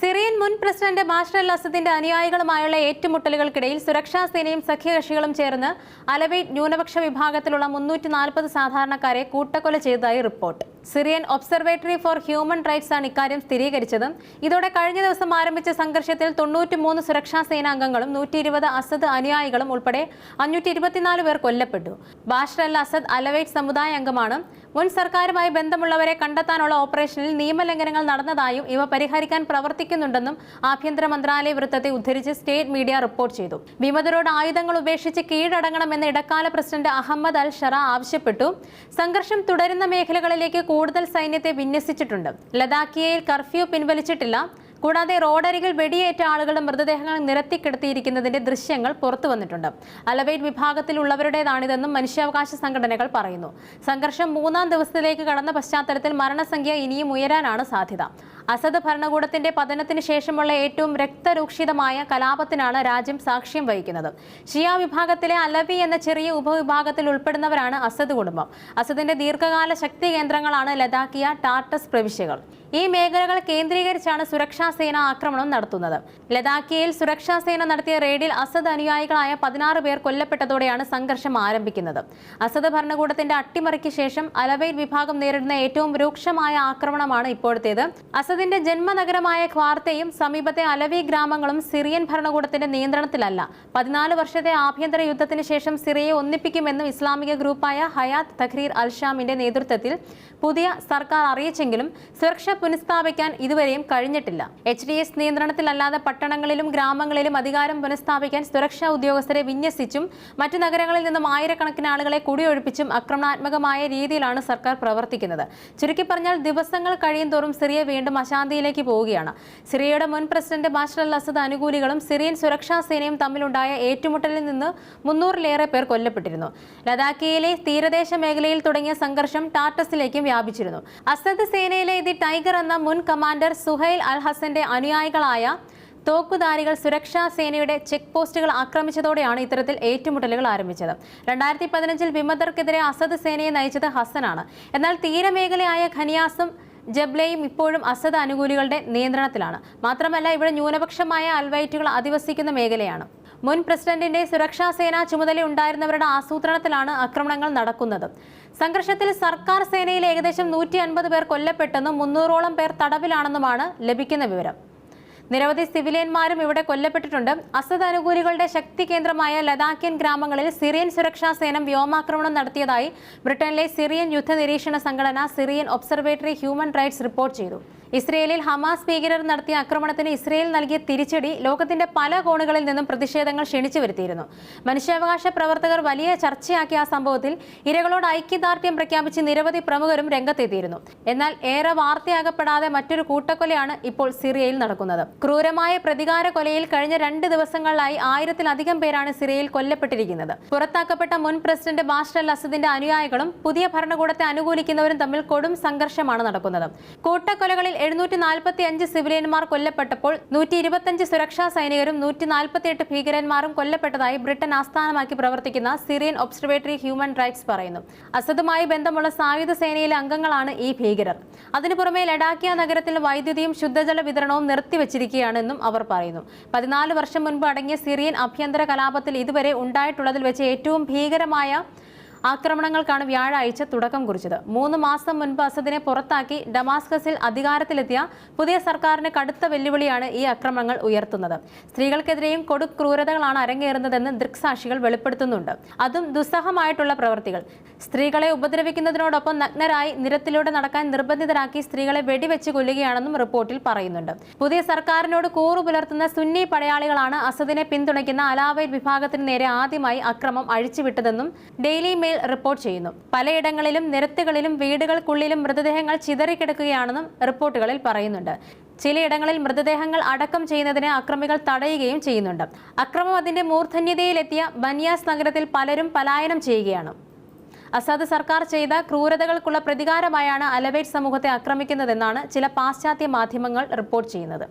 Sí, Syrian മുൻ president master അസദിന്റെ അനുയായികളുമായുള്ള ഏറ്റുമുട്ടലുകൾക്കിടയിൽ സുരക്ഷാ സേനയും സഖ്യകക്ഷികളും ചേർന്ന് അലവൈറ്റ് ന്യൂനപക്ഷ വിഭാഗത്തിലുള്ള മുന്നൂറ്റി നാൽപ്പത് സാധാരണക്കാരെ കൂട്ടക്കൊല ചെയ്തതായി report. Syrian Observatory for Human Rights ആണ് ഇക്കാര്യം സ്ഥിരീകരിച്ചത്. ഇതോടെ കഴിഞ്ഞ ദിവസം ആരംഭിച്ച സംഘർഷത്തിൽ തൊണ്ണൂറ്റിമൂന്ന് സുരക്ഷാ സേനാംഗങ്ങളും നൂറ്റി ഇരുപത് അസദ് അനുയായികളും ഉൾപ്പെടെ അഞ്ഞൂറ്റി ഇരുപത്തിനാല് പേർ കൊല്ലപ്പെട്ടു. ബാഷർ അൽ അസദ് അലവൈറ്റ് സമുദായ അംഗമാണ്. മുൻ സർക്കാരുമായി ബന്ധമുള്ളവരെ കണ്ടെത്താനുള്ള ഓപ്പറേഷനിൽ നിയമലംഘനങ്ങൾ നടന്നതായും ഇവ പരിഹരിക്കാൻ പ്രവർത്തിക്കുന്നുണ്ടെന്നും ആഭ്യന്തര മന്ത്രാലയ വൃത്തത്തെ ഉദ്ധരിച്ച് സ്റ്റേറ്റ് മീഡിയ റിപ്പോർട്ട് ചെയ്തു. വിമതരോട് ആയുധങ്ങൾ ഉപേക്ഷിച്ച് കീഴടങ്ങണമെന്ന് ഇടക്കാല പ്രസിഡന്റ് അഹമ്മദ് അൽ ഷറ ആവശ്യപ്പെട്ടു. സംഘർഷം തുടരുന്ന മേഖലകളിലേക്ക് കൂടുതൽ സൈന്യത്തെ വിന്യസിച്ചിട്ടുണ്ട്. ലഡാക്കിയയിൽ കർഫ്യൂ പിൻവലിച്ചിട്ടില്ല. കൂടാതെ റോഡരികിൽ വെടിയേറ്റ ആളുകളുടെ മൃതദേഹങ്ങൾ നിരത്തിക്കിടത്തിയിരിക്കുന്നതിന്റെ ദൃശ്യങ്ങൾ പുറത്തു വന്നിട്ടുണ്ട്. അലവൈറ്റ് വിഭാഗത്തിലുള്ളവരുടേതാണിതെന്നും മനുഷ്യാവകാശ സംഘടനകൾ പറയുന്നു. സംഘർഷം മൂന്നാം ദിവസത്തിലേക്ക് കടന്ന പശ്ചാത്തലത്തിൽ മരണസംഖ്യ ഇനിയും ഉയരാനാണ് സാധ്യത. അസദ് ഭരണകൂടത്തിന്റെ പതനത്തിന് ശേഷമുള്ള ഏറ്റവും രക്തരൂക്ഷിതമായ കലാപത്തിനാണ് രാജ്യം സാക്ഷ്യം വഹിക്കുന്നത്. ഷിയ വിഭാഗത്തിലെ അലവി എന്ന ചെറിയ ഉപവിഭാഗത്തിൽ ഉൾപ്പെടുന്നവരാണ് അസദ് കുടുംബം. അസദിന്റെ ദീർഘകാല ശക്തി കേന്ദ്രങ്ങളാണ് ലഡാക്കിയ ടാർട്ടസ് പ്രവിശ്യകൾ. ഈ മേഖലകൾ കേന്ദ്രീകരിച്ചാണ് സുരക്ഷാ സേന ആക്രമണം നടത്തുന്നത്. ലഡാക്കിയയിൽ സുരക്ഷാ സേന നടത്തിയ റെയ്ഡിൽ അസദ് അനുയായികളായ പതിനാറ് പേർ കൊല്ലപ്പെട്ടതോടെയാണ് സംഘർഷം ആരംഭിക്കുന്നത്. അസദ് ഭരണകൂടത്തിന്റെ അട്ടിമറിക്ക് ശേഷം അലവൈൽ വിഭാഗം നേരിടുന്ന ഏറ്റവും രൂക്ഷമായ ആക്രമണമാണ് ഇപ്പോഴത്തേത്. അസദിന്റെ ജന്മനഗരമായ ഖ്വാർത്തയും സമീപത്തെ അലവി ഗ്രാമങ്ങളും സിറിയൻ ഭരണകൂടത്തിന്റെ നിയന്ത്രണത്തിലല്ല. പതിനാല് വർഷത്തെ ആഭ്യന്തര യുദ്ധത്തിന് ശേഷം സിറിയയെ ഒന്നിപ്പിക്കുമെന്നും ഇസ്ലാമിക ഗ്രൂപ്പായ ഹയാത്ത് തഖ്രീർ അൽഷാമിന്റെ നേതൃത്വത്തിൽ പുതിയ സർക്കാർ അറിയിച്ചെങ്കിലും സുരക്ഷ പുനഃസ്ഥാപിക്കാൻ ഇതുവരെയും കഴിഞ്ഞിട്ടില്ല. എച്ച് ഡി എസ് നിയന്ത്രണത്തിലല്ലാതെ പട്ടണങ്ങളിലും ഗ്രാമങ്ങളിലും അധികാരം പുനഃസ്ഥാപിക്കാൻ സുരക്ഷാ ഉദ്യോഗസ്ഥരെ വിന്യസിച്ചും മറ്റു നഗരങ്ങളിൽ നിന്നും ആയിരക്കണക്കിന് ആളുകളെ കുടിയൊഴിപ്പിച്ചും ആക്രമണാത്മകമായ രീതിയിലാണ് സർക്കാർ പ്രവർത്തിക്കുന്നത്. ചുരുക്കി പറഞ്ഞാൽ ദിവസങ്ങൾ കഴിയുന്തോറും സിറിയ വീണ്ടും അശാന്തിയിലേക്ക് പോവുകയാണ്. സിറിയയുടെ മുൻ പ്രസിഡന്റ് ബാഷർ അൽ അസദ് അനുകൂലികളും സിറിയൻ സുരക്ഷാ സേനയും തമ്മിലുണ്ടായ ഏറ്റുമുട്ടലിൽ നിന്ന് മുന്നൂറിലേറെ പേർ കൊല്ലപ്പെട്ടിരുന്നു. ലഡാക്കിയിലെ തീരദേശ മേഖലയിൽ തുടങ്ങിയ സംഘർഷം ടാറ്റസിലേക്കും വ്യാപിച്ചിരുന്നു. അസദ് സേനയിലെ ദി ടൈഗർ എന്ന മുൻ കമാൻഡർ സുഹൈൽ അൽ ഹസന്റെ അനുയായികളായ തോക്കുധാരികൾ സുരക്ഷാ സേനയുടെ ചെക്ക് പോസ്റ്റുകൾ ആക്രമിച്ചതോടെയാണ് ഇത്തരത്തിൽ ഏറ്റുമുട്ടലുകൾ ആരംഭിച്ചത്. രണ്ടായിരത്തി പതിനഞ്ചിൽ വിമതർക്കെതിരെ അസദ് സേനയെ നയിച്ചത് ഹസനാണ്. എന്നാൽ തീരമേഖലയായ ഖനിയാസും ജബ്ലയും ഇപ്പോഴും അസദ് അനുകൂലികളുടെ നിയന്ത്രണത്തിലാണ്. മാത്രമല്ല ഇവിടെ ന്യൂനപക്ഷമായ അൽവൈറ്റുകൾ അധിവസിക്കുന്ന മേഖലയാണ്. മുൻ പ്രസിഡന്റിന്റെ സുരക്ഷാ സേന ചുമതലയുണ്ടായിരുന്നവരുടെ ആസൂത്രണത്തിലാണ് ആക്രമണങ്ങൾ നടക്കുന്നത്. സംഘർഷത്തിൽ സർക്കാർ സേനയിൽ ഏകദേശം നൂറ്റി അൻപത് പേർ കൊല്ലപ്പെട്ടെന്നും മുന്നൂറോളം പേർ തടവിലാണെന്നുമാണ് ലഭിക്കുന്ന വിവരം. നിരവധി സിവിലിയന്മാരും ഇവിടെ കൊല്ലപ്പെട്ടിട്ടുണ്ട്. അസദ് ശക്തി കേന്ദ്രമായ ലഡാക്കിയൻ ഗ്രാമങ്ങളിൽ സിറിയൻ സുരക്ഷാ സേന വ്യോമാക്രമണം നടത്തിയതായി ബ്രിട്ടനിലെ സിറിയൻ യുദ്ധ നിരീക്ഷണ സംഘടന Syrian Observatory Human Rights report ചെയ്തു. ഇസ്രയേലിൽ ഹമാസ് ഭീകരർ നടത്തിയ ആക്രമണത്തിന് ഇസ്രയേൽ നൽകിയ തിരിച്ചടി ലോകത്തിന്റെ പല കോണുകളിൽ നിന്നും പ്രതിഷേധങ്ങൾ ക്ഷണിച്ചു വരുത്തിയിരുന്നു. മനുഷ്യാവകാശ പ്രവർത്തകർ വലിയ ചർച്ചയാക്കിയ ആ സംഭവത്തിൽ ഇരകളോട് ഐക്യദാർഢ്യം പ്രഖ്യാപിച്ച് നിരവധി പ്രമുഖരും രംഗത്തെത്തിയിരുന്നു. എന്നാൽ ഏറെ വാർത്തയാകപ്പെടാതെ മറ്റൊരു കൂട്ടക്കൊലയാണ് ഇപ്പോൾ സിറിയയിൽ നടക്കുന്നത്. ക്രൂരമായ പ്രതികാര കൊലയിൽ കഴിഞ്ഞ രണ്ട് ദിവസങ്ങളിലായി ആയിരത്തിലധികം പേരാണ് സിറിയയിൽ കൊല്ലപ്പെട്ടിരിക്കുന്നത്. പുറത്താക്കപ്പെട്ട മുൻ പ്രസിഡന്റ് ബാഷർ അൽ അസദിന്റെ അനുയായികളും പുതിയ ഭരണകൂടത്തെ അനുകൂലിക്കുന്നവരും തമ്മിൽ കൊടും സംഘർഷമാണ് നടക്കുന്നത്. കൂട്ടക്കൊലകളിൽ എഴുന്നൂറ്റി നാൽപ്പത്തി അഞ്ച് സിവിലിയന്മാർ കൊല്ലപ്പെട്ടപ്പോൾ നൂറ്റി ഇരുപത്തിയഞ്ച് സുരക്ഷാ സൈനികരും നൂറ്റി നാൽപ്പത്തിയെട്ട് ഭീകരന്മാരും കൊല്ലപ്പെട്ടതായി ബ്രിട്ടൻ ആസ്ഥാനമാക്കി പ്രവർത്തിക്കുന്ന സിറിയൻ ഒബ്സർവേറ്ററി ഹ്യൂമൻ റൈറ്റ്സ് പറയുന്നു. അസദുമായി ബന്ധമുള്ള സായുധ സേനയിലെ അംഗങ്ങളാണ് ഈ ഭീകരർ. അതിനു പുറമെ ലഡാക്കിയ നഗരത്തിൽ വൈദ്യുതിയും ശുദ്ധജല വിതരണവും നിർത്തിവച്ചിരിക്കുകയാണെന്നും അവർ പറയുന്നു. പതിനാല് വർഷം മുൻപ് അടങ്ങിയ സിറിയൻ ആഭ്യന്തര കലാപത്തിൽ ഇതുവരെ ഉണ്ടായിട്ടുള്ളതിൽ വെച്ച് ഏറ്റവും ഭീകരമായ ആക്രമണങ്ങൾക്കാണ് വ്യാഴാഴ്ച തുടക്കം കുറിച്ചത്. മൂന്ന് മാസം മുൻപ് അസദിനെ പുറത്താക്കി ഡമാസ്കസിൽ അധികാരത്തിലെത്തിയ പുതിയ സർക്കാരിന് കടുത്ത വെല്ലുവിളിയാണ് ഈ ആക്രമണങ്ങൾ ഉയർത്തുന്നത്. സ്ത്രീകൾക്കെതിരെയും കൊടുക്രൂരതകളാണ് അരങ്ങേറുന്നതെന്ന് ദൃക്സാക്ഷികൾ വെളിപ്പെടുത്തുന്നുണ്ട്. അതും ദുസ്സഹമായിട്ടുള്ള പ്രവൃത്തികൾ സ്ത്രീകളെ ഉപദ്രവിക്കുന്നതിനോടൊപ്പം നഗ്നരായി നിരത്തിലൂടെ നടക്കാൻ നിർബന്ധിതരാക്കി സ്ത്രീകളെ വെടിവെച്ച് കൊല്ലുകയാണെന്നും റിപ്പോർട്ടിൽ പറയുന്നുണ്ട്. പുതിയ സർക്കാരിനോട് കൂറു പുലർത്തുന്ന സുന്നി പടയാളികളാണ് അസദിനെ പിന്തുണയ്ക്കുന്ന അലാവൈ വിഭാഗത്തിന് നേരെ ആദ്യമായി അക്രമം അഴിച്ചുവിട്ടതെന്നും ഡെയിലി മെയിൽ റിപ്പോർട്ട് ചെയ്യുന്നു. പലയിടങ്ങളിലും നിരത്തുകളിലും വീടുകൾക്കുള്ളിലും മൃതദേഹങ്ങൾ ചിതറിക്കിടക്കുകയാണെന്നും റിപ്പോർട്ടുകളിൽ പറയുന്നുണ്ട്. ചിലയിടങ്ങളിൽ മൃതദേഹങ്ങൾ അടക്കം ചെയ്യുന്നതിന് അക്രമികൾ തടയുകയും ചെയ്യുന്നുണ്ട്. അക്രമം അതിന്റെ മൂർധന്യതയിലെത്തിയ ബനിയാസ് നഗരത്തിൽ പലരും പലായനം ചെയ്യുകയാണ്. അസാദ് സർക്കാർ ചെയ്ത ക്രൂരതകൾക്കുള്ള പ്രതികാരമായാണ് അലവേറ്റ് സമൂഹത്തെ ആക്രമിക്കുന്നതെന്നാണ് ചില പാശ്ചാത്യ മാധ്യമങ്ങൾ റിപ്പോർട്ട് ചെയ്യുന്നത്.